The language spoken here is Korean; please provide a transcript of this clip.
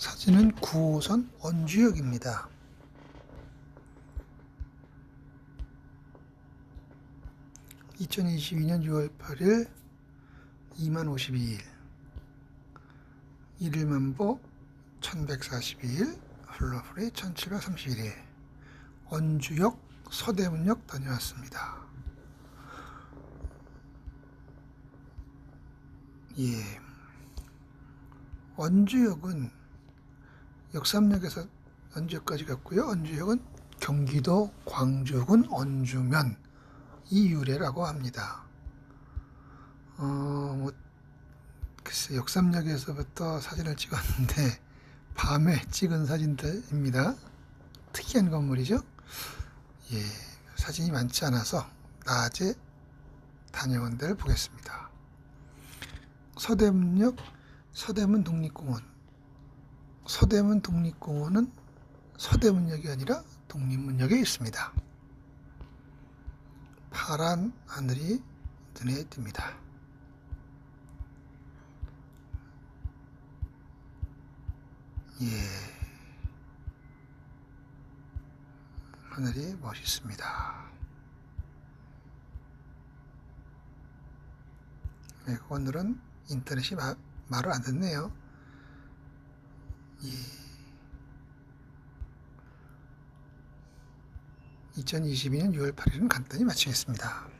사진은 9호선 원주역입니다. (2022년 6월 8일) 2만 52일 일일만보 1142일 훌러프리 1731일 원주역 서대문역 다녀왔습니다. 예. 원주역은 역삼역에서 원주역까지 갔고요. 원주역은 경기도 광주군 원주면 이 유래라고 합니다. 어, 뭐, 글쎄, 역삼역에서부터 사진을 찍었는데, 밤에 찍은 사진들입니다. 특이한 건물이죠? 예, 사진이 많지 않아서 낮에 다녀온 데를 보겠습니다. 서대문역, 서대문 독립공원. 서대문 독립공원은 서대문역이 아니라 독립문역에 있습니다. 파란 하늘이 눈에 띕니다. 예. 하늘이 멋있습니다. 네, 오늘은 인터넷이 마- 말을 안 듣네요. 2022년 6월 8일은 간단히 마치겠습니다.